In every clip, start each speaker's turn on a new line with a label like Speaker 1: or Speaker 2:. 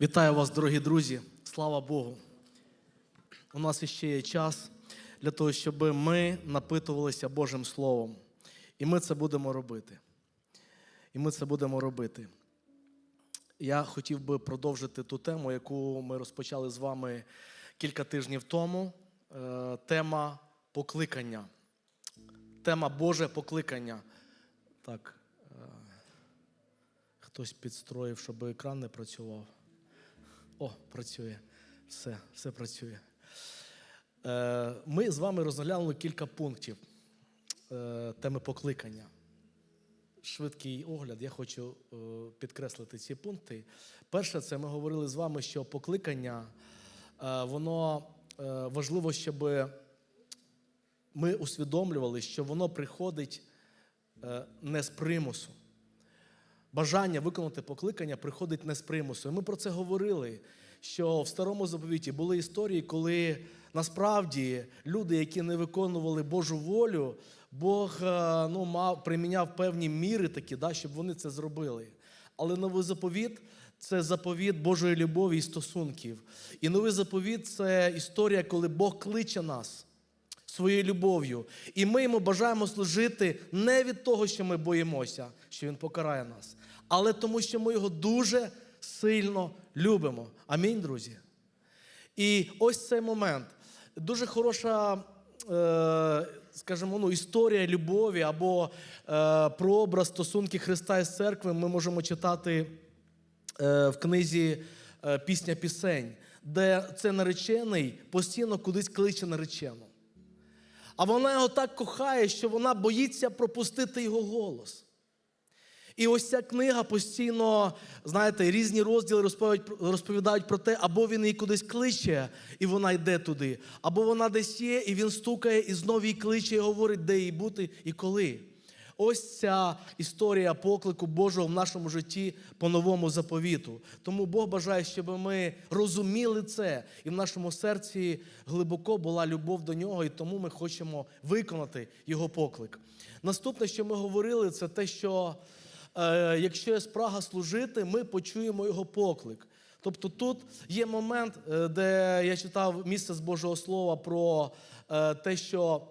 Speaker 1: Вітаю вас, дорогі друзі. Слава Богу. У нас іще є час для того, щоб ми напитувалися Божим Словом. І ми це будемо робити. І ми це будемо робити. Я хотів би продовжити ту тему, яку ми розпочали з вами кілька тижнів тому. Е, Тема покликання. Тема Боже покликання. Так. е, Хтось підстроїв, щоб екран не працював. О, працює. Все, все працює. Е, Ми з вами розглянули кілька пунктів е, теми покликання. Швидкий огляд, я хочу е, підкреслити ці пункти. Перше, це ми говорили з вами, що покликання, воно важливо, щоб ми усвідомлювали, що воно приходить не з примусу бажання виконати покликання приходить не з примусу. І ми про це говорили. Що в старому заповіті були історії, коли насправді люди, які не виконували Божу волю, Бог е, ну, мав приміняв певні міри такі, да, щоб вони це зробили. Але новий заповіт це заповіт Божої любові і стосунків. І новий заповіт це історія, коли Бог кличе нас своєю любов'ю. І ми йому бажаємо служити не від того, що ми боїмося, що він покарає нас, але тому, що ми його дуже сильно любимо. Амінь, друзі. І ось цей момент. Дуже хороша, е, скажімо, ну, історія любові або е, прообраз стосунки Христа із церкви ми можемо читати е, в книзі Пісня пісень, де це наречений постійно кудись кличе наречену. А вона його так кохає, що вона боїться пропустити його голос. І ось ця книга постійно, знаєте, різні розділи розповідають, про те, або він її кудись кличе, і вона йде туди, або вона десь є, і він стукає, і знову її кличе, і говорить, де їй бути і коли. Ось ця історія поклику Божого в нашому житті по новому заповіту. Тому Бог бажає, щоб ми розуміли це, і в нашому серці глибоко була любов до нього, і тому ми хочемо виконати його поклик. Наступне, що ми говорили, це те, що е, якщо є спрага служити, ми почуємо його поклик. Тобто тут є момент, е, де я читав місце з Божого Слова про е, те, що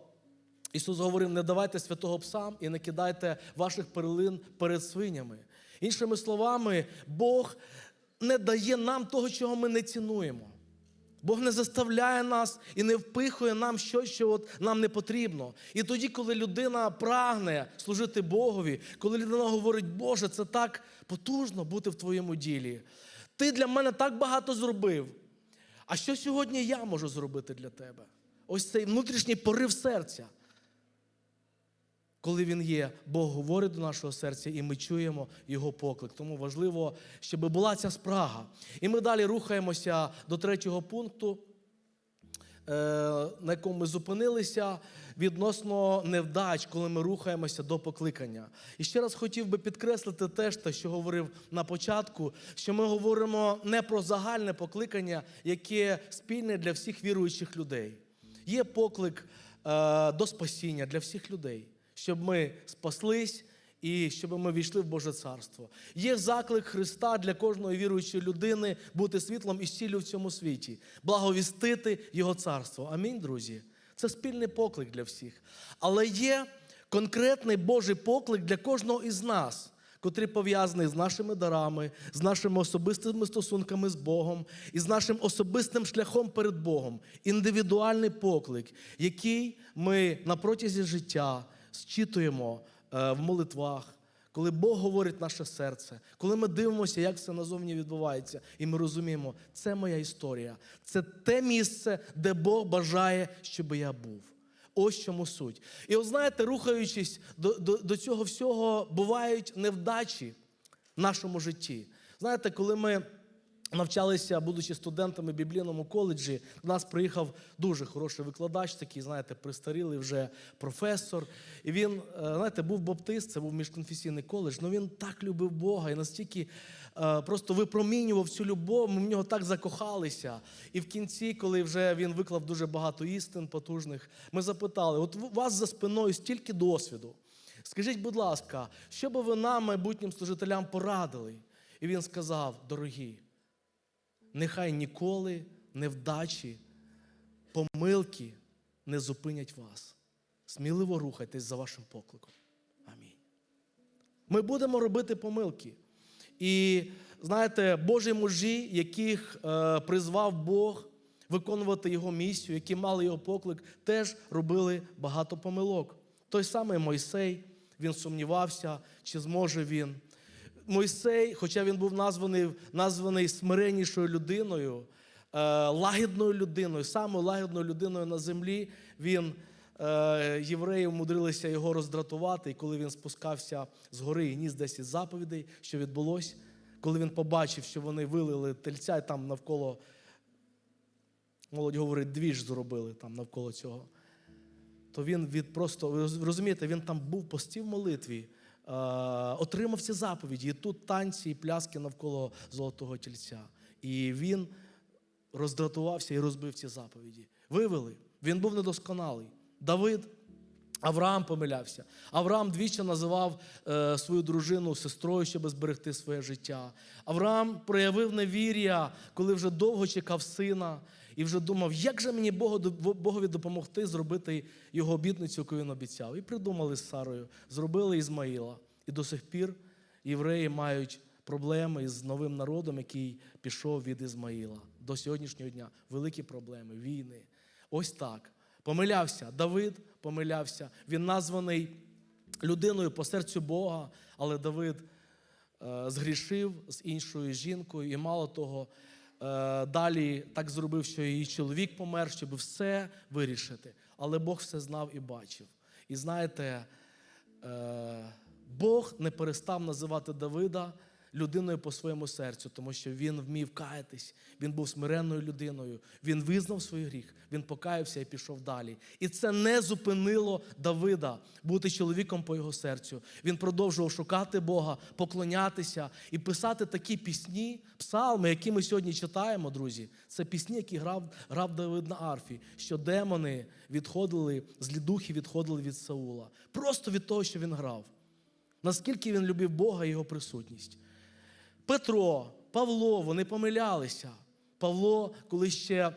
Speaker 1: Ісус говорив: не давайте святого псам і не кидайте ваших перлин перед свинями. Іншими словами, Бог не дає нам того, чого ми не цінуємо. Бог не заставляє нас і не впихує нам щось, що от нам не потрібно. І тоді, коли людина прагне служити Богові, коли людина говорить, Боже, це так потужно бути в твоєму ділі. Ти для мене так багато зробив. А що сьогодні я можу зробити для тебе? Ось цей внутрішній порив серця. Коли він є, Бог говорить до нашого серця, і ми чуємо його поклик. Тому важливо, щоб була ця спрага. І ми далі рухаємося до третього пункту, е, на якому ми зупинилися відносно невдач, коли ми рухаємося до покликання. І ще раз хотів би підкреслити те, що говорив на початку, що ми говоримо не про загальне покликання, яке спільне для всіх віруючих людей. Є поклик е, до спасіння для всіх людей щоб ми спаслись і щоб ми війшли в Боже Царство. Є заклик Христа для кожної віруючої людини бути світлом і сіллю в цьому світі, благовістити Його царство. Амінь, друзі. Це спільний поклик для всіх. Але є конкретний Божий поклик для кожного із нас. Котрий пов'язаний з нашими дарами, з нашими особистими стосунками з Богом і з нашим особистим шляхом перед Богом. Індивідуальний поклик, який ми на протязі життя зчитуємо е, в молитвах, коли Бог говорить наше серце, коли ми дивимося, як все назовні відбувається, і ми розуміємо, це моя історія, це те місце, де Бог бажає, щоб я був. Ось чому суть. І от знаєте, рухаючись до, до, до цього всього, бувають невдачі в нашому житті. Знаєте, коли ми навчалися, будучи студентами в біблійному коледжі, до нас приїхав дуже хороший викладач, такий, знаєте, пристарілий вже професор. І він, е, знаєте, був баптист, це був міжконфесійний коледж, але він так любив Бога і настільки е, просто випромінював цю любов, ми в нього так закохалися. І в кінці, коли вже він виклав дуже багато істин потужних, ми запитали: от у вас за спиною стільки досвіду. Скажіть, будь ласка, що би ви нам, майбутнім служителям, порадили? І він сказав: дорогі, нехай ніколи невдачі, помилки не зупинять вас. Сміливо рухайтесь за вашим покликом. Амінь. Ми будемо робити помилки. І знаєте, Божі мужі, яких е, призвав Бог виконувати його місію, які мали його поклик, теж робили багато помилок. Той самий Мойсей, він сумнівався, чи зможе він. Мойсей, хоча він був названий, названий смиреннішою людиною, е, лагідною людиною, самою лагідною людиною на землі, він е, євреї вмудрилися його роздратувати, і коли він спускався з гори і ніс 10 заповідей, що відбулося, коли він побачив, що вони вилили тельця, і там навколо, молодь говорить, двіж зробили там навколо цього, то він від просто, ви розумієте, він там був постів молитві, отримав ці заповіді, і тут танці і пляски навколо золотого тільця. І він роздратувався і розбив ці заповіді. Вивели. Він був недосконалий. Давид, Авраам помилявся. Авраам двічі називав е, свою дружину сестрою, щоб зберегти своє життя. Авраам проявив невір'я, коли вже довго чекав сина, і вже думав, як же мені Богові допомогти зробити його обітницю, яку він обіцяв. І придумали з Сарою, зробили Ізмаїла. І до сих пір євреї мають проблеми з новим народом, який пішов від Ізмаїла. До сьогоднішнього дня великі проблеми, війни. Ось так. Помилявся. Давид помилявся. Він названий людиною по серцю Бога, але Давид е, згрішив з іншою жінкою, і мало того, далі так зробив, що її чоловік помер, щоб все вирішити. Але Бог все знав і бачив. І знаєте, е, Бог не перестав називати Давида людиною по своєму серцю, тому що він вмів каятись, він був смиренною людиною, він визнав свій гріх, він покаявся і пішов далі. І це не зупинило Давида бути чоловіком по його серцю. Він продовжував шукати Бога, поклонятися і писати такі пісні, псалми, які ми сьогодні читаємо, друзі. Це пісні, які грав, грав Давид на арфі, що демони відходили, злі духи відходили від Саула. Просто від того, що він грав. Наскільки він любив Бога і його присутність. Петро, Павло, вони помилялися. Павло, коли ще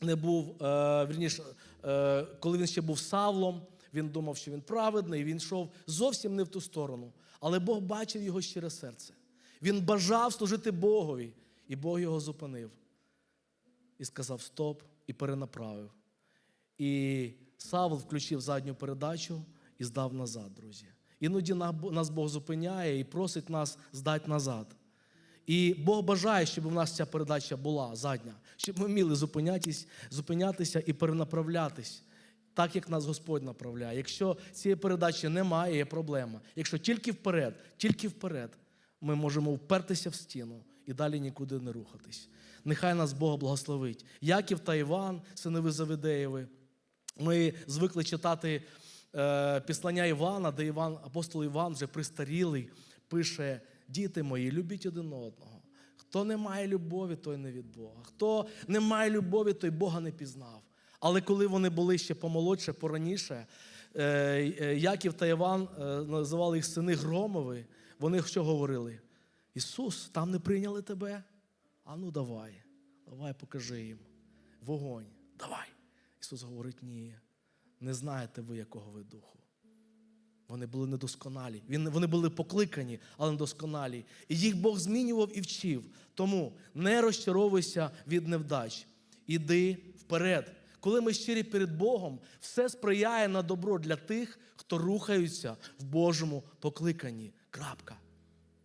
Speaker 1: не був, е, вірніше, е, коли він ще був Савлом, він думав, що він праведний, він йшов зовсім не в ту сторону. Але Бог бачив його щире серце. Він бажав служити Богові, і Бог його зупинив. І сказав стоп, і перенаправив. І Савл включив задню передачу і здав назад, друзі. Іноді нас Бог зупиняє і просить нас здати назад. І Бог бажає, щоб у нас ця передача була задня, щоб ми вміли зупинятись, зупинятися і перенаправлятись, так як нас Господь направляє. Якщо цієї передачі немає, є проблема. Якщо тільки вперед, тільки вперед, ми можемо впертися в стіну і далі нікуди не рухатись. Нехай нас Бог благословить. Яків та Іван, синови Завидеєви. Ми звикли читати е, післання Івана, де Іван, апостол Іван вже пристарілий, пише: Діти мої, любіть один одного. Хто не має любові, той не від Бога. Хто не має любові, той Бога не пізнав. Але коли вони були ще помолодше, пораніше, е, е, Яків та Іван е, називали їх сини Громови, вони що говорили? Ісус, там не прийняли тебе? А ну давай, давай покажи їм. Вогонь, давай. Ісус говорить, ні, не знаєте ви, якого ви духу. Вони були недосконалі. Вони були покликані, але недосконалі. І їх Бог змінював і вчив. Тому не розчаровуйся від невдач. Іди вперед. Коли ми щирі перед Богом, все сприяє на добро для тих, хто рухаються в Божому покликанні. Крапка.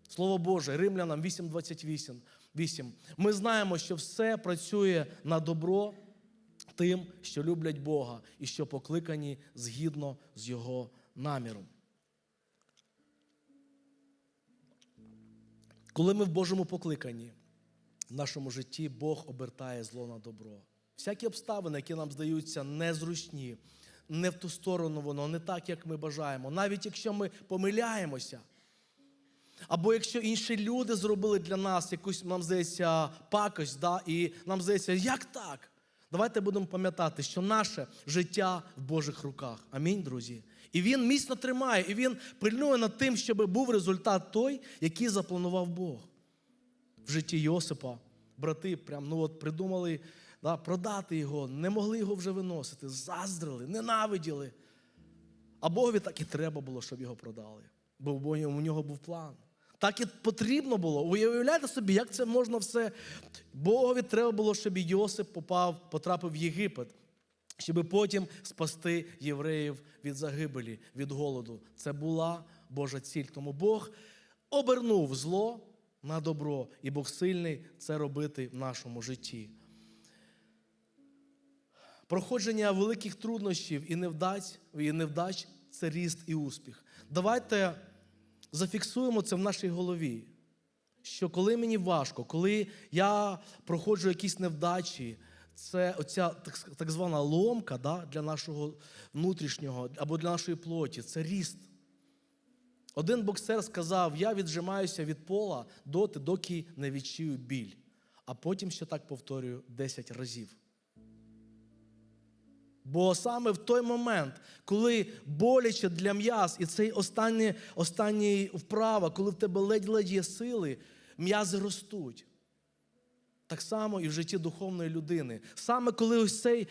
Speaker 1: Слово Боже, Римлянам 8:28. 8. Ми знаємо, що все працює на добро тим, що люблять Бога і що покликані згідно з Його наміром. Коли ми в Божому покликанні, в нашому житті Бог обертає зло на добро. Всякі обставини, які нам здаються незручні, не в ту сторону воно, не так, як ми бажаємо. Навіть якщо ми помиляємося, або якщо інші люди зробили для нас якусь, нам здається, пакость, да, і нам здається, як так? Давайте будемо пам'ятати, що наше життя в Божих руках. Амінь, друзі. І він міцно тримає, і він пильнує над тим, щоб був результат той, який запланував Бог. В житті Йосипа брати прям, ну от придумали да, продати його, не могли його вже виносити, заздрили, ненавиділи. А Богові так і треба було, щоб його продали. Бо у нього був план. Так і потрібно було. Ви уявляєте собі, як це можна все. Богові треба було, щоб Йосип попав, потрапив в Єгипет, щоб потім спасти євреїв від загибелі, від голоду. Це була Божа ціль. Тому Бог обернув зло на добро, і Бог сильний це робити в нашому житті. Проходження великих труднощів і невдач, і невдач це ріст і успіх. Давайте зафіксуємо це в нашій голові. Що коли мені важко, коли я проходжу якісь невдачі, це оця так, звана ломка да, для нашого внутрішнього або для нашої плоті, це ріст. Один боксер сказав: я віджимаюся від пола доти, доки не відчую біль. А потім ще так повторюю 10 разів. Бо саме в той момент, коли боляче для м'яз, і цей останній, останній вправа, коли в тебе ледь-ледь є сили, м'язи ростуть. Так само і в житті духовної людини. Саме коли ось цей, е,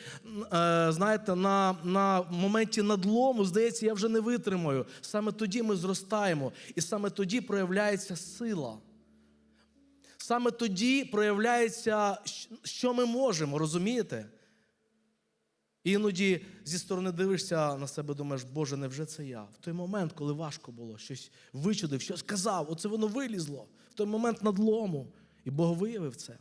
Speaker 1: знаєте, на, на моменті надлому, здається, я вже не витримаю. Саме тоді ми зростаємо, і саме тоді проявляється сила. Саме тоді проявляється, що ми можемо, розумієте? Іноді зі сторони дивишся на себе, думаєш, Боже, невже це я? В той момент, коли важко було, щось вичудив, щось сказав, оце воно вилізло. В той момент надлому. І Бог виявив це.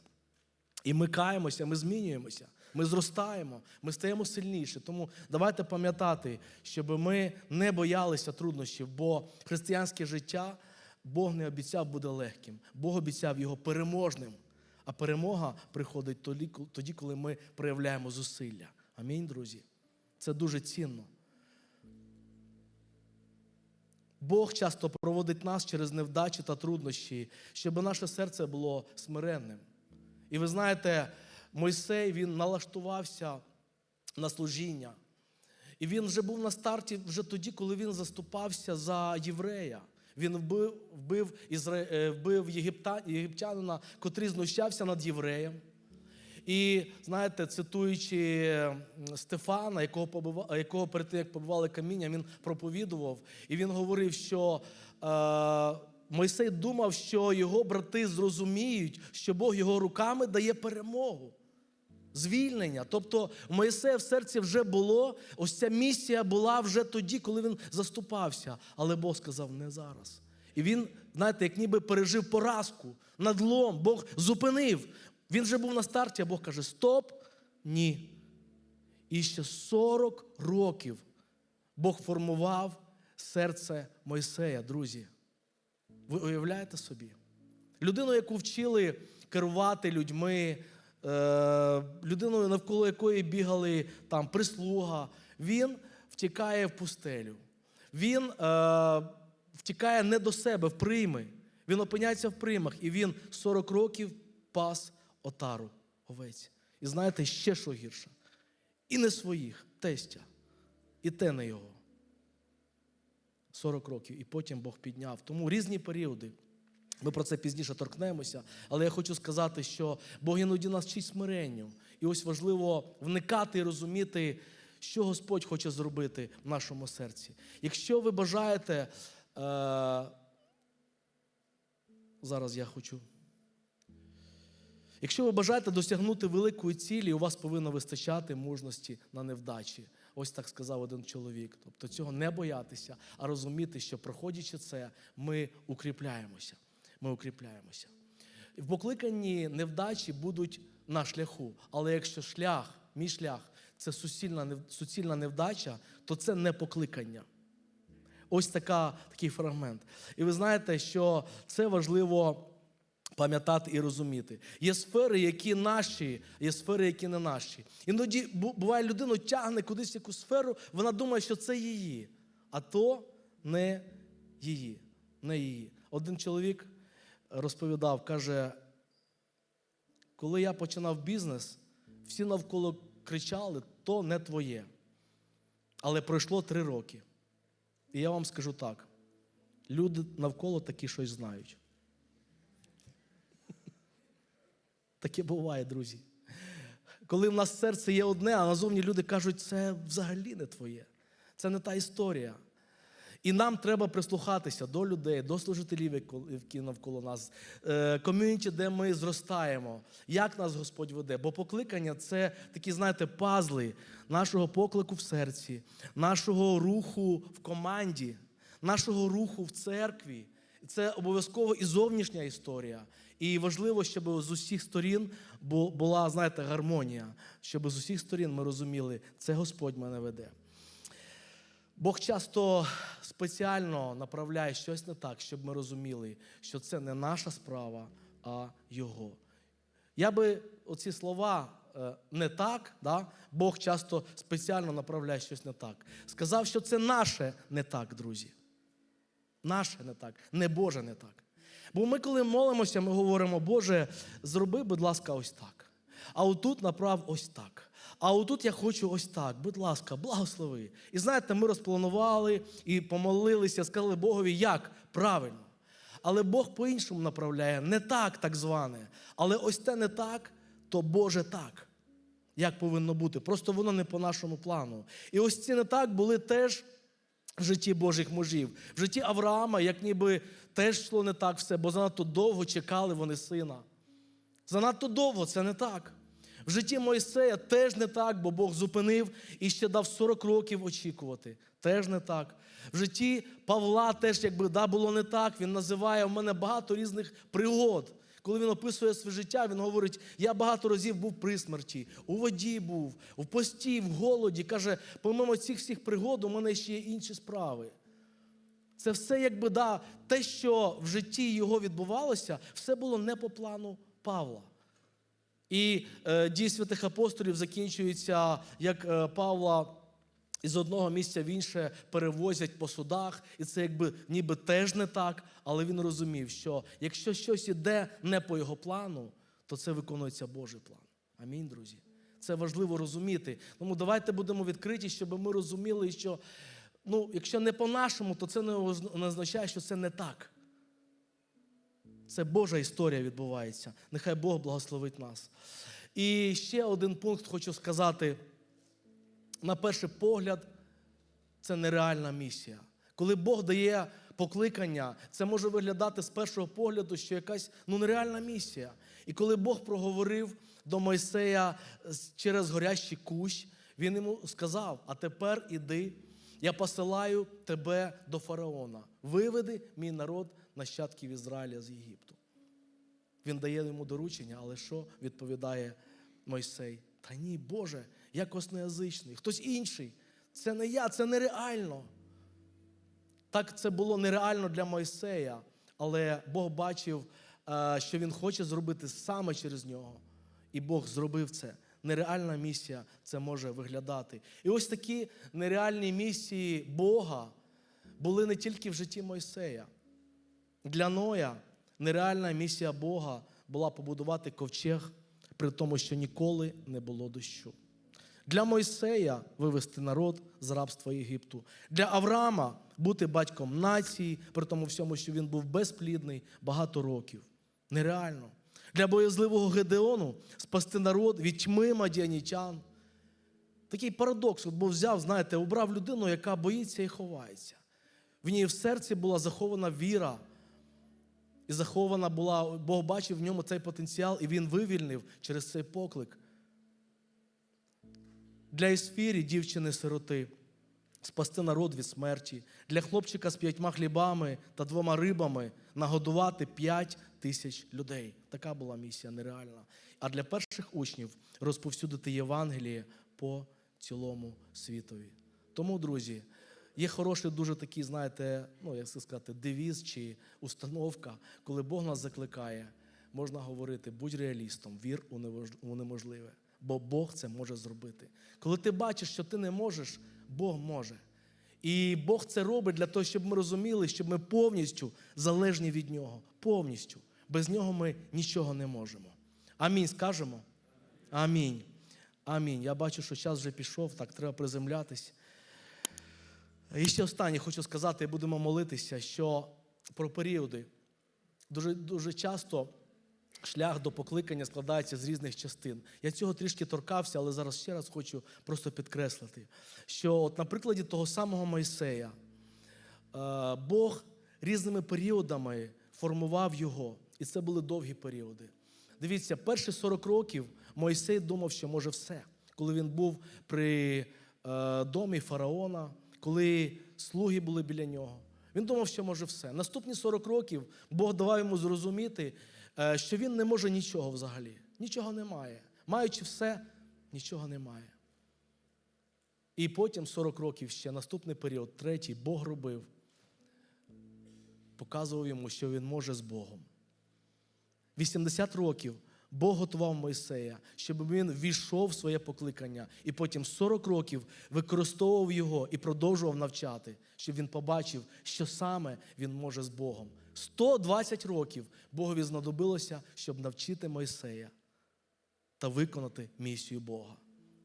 Speaker 1: І ми каємося, ми змінюємося, ми зростаємо, ми стаємо сильніше. Тому давайте пам'ятати, щоб ми не боялися труднощів, бо християнське життя Бог не обіцяв буде легким. Бог обіцяв його переможним. А перемога приходить тоді, коли ми проявляємо зусилля. Амінь, друзі. Це дуже цінно. Бог часто проводить нас через невдачі та труднощі, щоб наше серце було смиренним. І ви знаєте, Мойсей він налаштувався на служіння. І він вже був на старті вже тоді, коли він заступався за єврея. Він вбив вбив, ізра... вбив єгипта... єгиптянина, котрий знущався над євреєм. І знаєте, цитуючи Стефана, якого побивав, якого перед тим, як побивали каміння, він проповідував, і він говорив, що е, Мойсей думав, що його брати зрозуміють, що Бог його руками дає перемогу, звільнення. Тобто в Моїсея в серці вже було, ось ця місія була вже тоді, коли він заступався. Але Бог сказав, не зараз. І він, знаєте, як ніби пережив поразку, надлом, Бог зупинив. Він вже був на старті, а Бог каже: Стоп, ні. І ще 40 років Бог формував серце Мойсея, друзі. Ви уявляєте собі? Людину, яку вчили керувати людьми, е, людиною, навколо якої бігали там прислуга, він втікає в пустелю. Він е, втікає не до себе, в прийми. Він опиняється в приймах, і він 40 років пас отару овець. І знаєте, ще що гірше? І не своїх, тестя, і те не його. 40 років, і потім Бог підняв. Тому різні періоди. Ми про це пізніше торкнемося, але я хочу сказати, що Бог іноді нас вчить смиренню. І ось важливо вникати і розуміти, що Господь хоче зробити в нашому серці. Якщо ви бажаєте, е- зараз я хочу. Якщо ви бажаєте досягнути великої цілі, у вас повинно вистачати мужності на невдачі. Ось так сказав один чоловік. Тобто цього не боятися, а розуміти, що проходячи це, ми укріпляємося. Ми укріпляємося. В покликанні невдачі будуть на шляху. Але якщо шлях, мій шлях це суцільна, суцільна невдача, то це не покликання. Ось така, такий фрагмент. І ви знаєте, що це важливо пам'ятати і розуміти. Є сфери, які наші, є сфери, які не наші. Іноді буває, людину тягне кудись в яку сферу, вона думає, що це її, а то не її. Не її. Один чоловік розповідав, каже, коли я починав бізнес, всі навколо кричали, то не твоє. Але пройшло три роки. І я вам скажу так: люди навколо такі щось знають. Таке буває, друзі. Коли в нас серце є одне, а назовні люди кажуть, це взагалі не твоє. Це не та історія. І нам треба прислухатися до людей, до служителів, які навколо нас, е, ком'юніті, де ми зростаємо, як нас Господь веде. Бо покликання це такі, знаєте, пазли нашого поклику в серці, нашого руху в команді, нашого руху в церкві. Це обов'язково і зовнішня історія. І важливо, щоб з усіх сторін була, знаєте, гармонія, щоб з усіх сторін ми розуміли, це Господь мене веде. Бог часто спеціально направляє щось не так, щоб ми розуміли, що це не наша справа, а Його. Я би оці слова е, не так, да? Бог часто спеціально направляє щось не так. Сказав, що це наше не так, друзі. Наше не так, не Боже не так. Бо ми, коли молимося, ми говоримо, Боже, зроби, будь ласка, ось так. А отут направ ось так. А отут я хочу ось так. Будь ласка, благослови. І знаєте, ми розпланували і помолилися, сказали Богові, як правильно. Але Бог по-іншому направляє, не так, так зване. Але ось те не так, то Боже так. Як повинно бути. Просто воно не по нашому плану. І ось ці не так були теж в житті Божих мужів. В житті Авраама, як ніби теж йшло не так все, бо занадто довго чекали вони сина. Занадто довго це не так. В житті Мойсея теж не так, бо Бог зупинив і ще дав 40 років очікувати. Теж не так. В житті Павла теж, якби да, було не так. Він називає в мене багато різних пригод. Коли він описує своє життя, він говорить: я багато разів був при смерті, у воді був, в пості, в голоді. Каже, помимо цих всіх пригод, у мене ще є інші справи. Це все, якби да, те, що в житті його відбувалося, все було не по плану Павла. І е, дії святих апостолів закінчується, як е, Павла із одного місця в інше перевозять по судах, і це якби ніби теж не так, але він розумів, що якщо щось іде не по його плану, то це виконується Божий план. Амінь, друзі. Це важливо розуміти. Тому давайте будемо відкриті, щоб ми розуміли, що ну, якщо не по-нашому, то це не означає, що це не так. Це Божа історія відбувається. Нехай Бог благословить нас. І ще один пункт хочу сказати. На перший погляд, це нереальна місія. Коли Бог дає покликання, це може виглядати з першого погляду, що якась ну, нереальна місія. І коли Бог проговорив до Мойсея через горящий кущ, він йому сказав: А тепер іди, я посилаю тебе до фараона. Виведи мій народ нащадків Ізраїля з Єгипту. Він дає йому доручення, але що відповідає Мойсей? Та ні, Боже, я косноязичний, хтось інший. Це не я, це нереально. Так це було нереально для Мойсея, але Бог бачив, е, що він хоче зробити саме через нього. І Бог зробив це. Нереальна місія це може виглядати. І ось такі нереальні місії Бога були не тільки в житті Мойсея. Для Ноя нереальна місія Бога була побудувати ковчег, при тому, що ніколи не було дощу. Для Мойсея вивести народ з рабства Єгипту. Для Авраама бути батьком нації, при тому всьому, що він був безплідний багато років. Нереально. Для боязливого Гедеону спасти народ від тьми мадіанічан. Такий парадокс, от Бог взяв, знаєте, обрав людину, яка боїться і ховається. В ній в серці була захована віра. І захована була, Бог бачив в ньому цей потенціал, і він вивільнив через цей поклик. Для Ісфірі, дівчини-сироти, спасти народ від смерті, для хлопчика з п'ятьма хлібами та двома рибами нагодувати п'ять тисяч людей. Така була місія нереальна. А для перших учнів розповсюдити Євангеліє по цілому світові. Тому, друзі, є хороший дуже такий, знаєте, ну як це сказати, девіз чи установка, коли Бог нас закликає, можна говорити, будь реалістом, вір у неможливе. Бо Бог це може зробити. Коли ти бачиш, що ти не можеш, Бог може. І Бог це робить для того, щоб ми розуміли, щоб ми повністю залежні від Нього. Повністю. Без нього ми нічого не можемо. Амінь. Скажемо? Амінь. Амінь. Я бачу, що час вже пішов, так треба приземлятись. І ще останнє хочу сказати, і будемо молитися, що про періоди. Дуже, дуже часто шлях до покликання складається з різних частин. Я цього трішки торкався, але зараз ще раз хочу просто підкреслити, що, от на прикладі того самого Мойсея, е, Бог різними періодами формував його, і це були довгі періоди. Дивіться, перші 40 років Мойсей думав, що може все. Коли він був при е, домі фараона, коли слуги були біля нього. Він думав, що може все. Наступні 40 років Бог давав йому зрозуміти, що він не може нічого взагалі. Нічого немає. Маючи все, нічого немає. І потім 40 років ще наступний період, третій, Бог робив, показував йому, що він може з Богом. 80 років Бог готував Мойсея, щоб він війшов в своє покликання, і потім 40 років використовував його і продовжував навчати, щоб він побачив, що саме він може з Богом. 120 років Богові знадобилося, щоб навчити Мойсея та виконати місію Бога.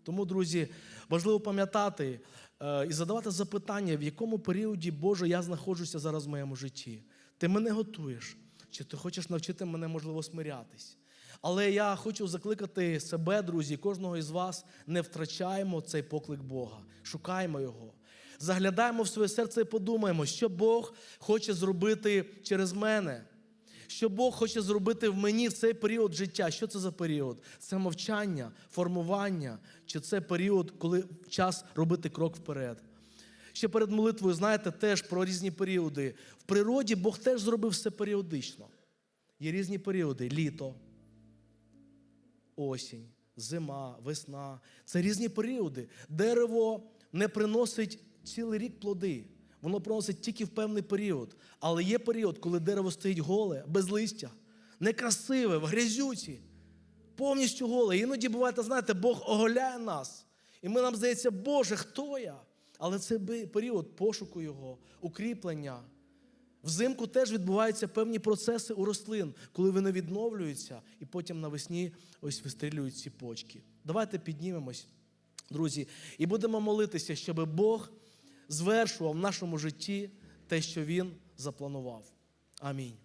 Speaker 1: Тому, друзі, важливо пам'ятати е, і задавати запитання, в якому періоді Боже я знаходжуся зараз в моєму житті. Ти мене готуєш, чи ти хочеш навчити мене, можливо, смирятись. Але я хочу закликати себе, друзі, кожного із вас, не втрачаємо цей поклик Бога, шукаємо його. Заглядаємо в своє серце і подумаємо, що Бог хоче зробити через мене. Що Бог хоче зробити в мені в цей період життя? Що це за період? Це мовчання, формування, чи це період, коли час робити крок вперед? Ще перед молитвою, знаєте, теж про різні періоди. В природі Бог теж зробив все періодично. Є різні періоди: літо, осінь, зима, весна. Це різні періоди. Дерево не приносить цілий рік плоди. Воно приносить тільки в певний період. Але є період, коли дерево стоїть голе, без листя, некрасиве, в грязюці, повністю голе. Іноді буває, знаєте, Бог оголяє нас. І ми нам здається, Боже, хто я? Але це період пошуку Його, укріплення. Взимку теж відбуваються певні процеси у рослин, коли вони відновлюються, і потім навесні ось вистрілюють ці почки. Давайте піднімемось, друзі, і будемо молитися, щоб Бог звершував в нашому житті те, що Він запланував. Амінь.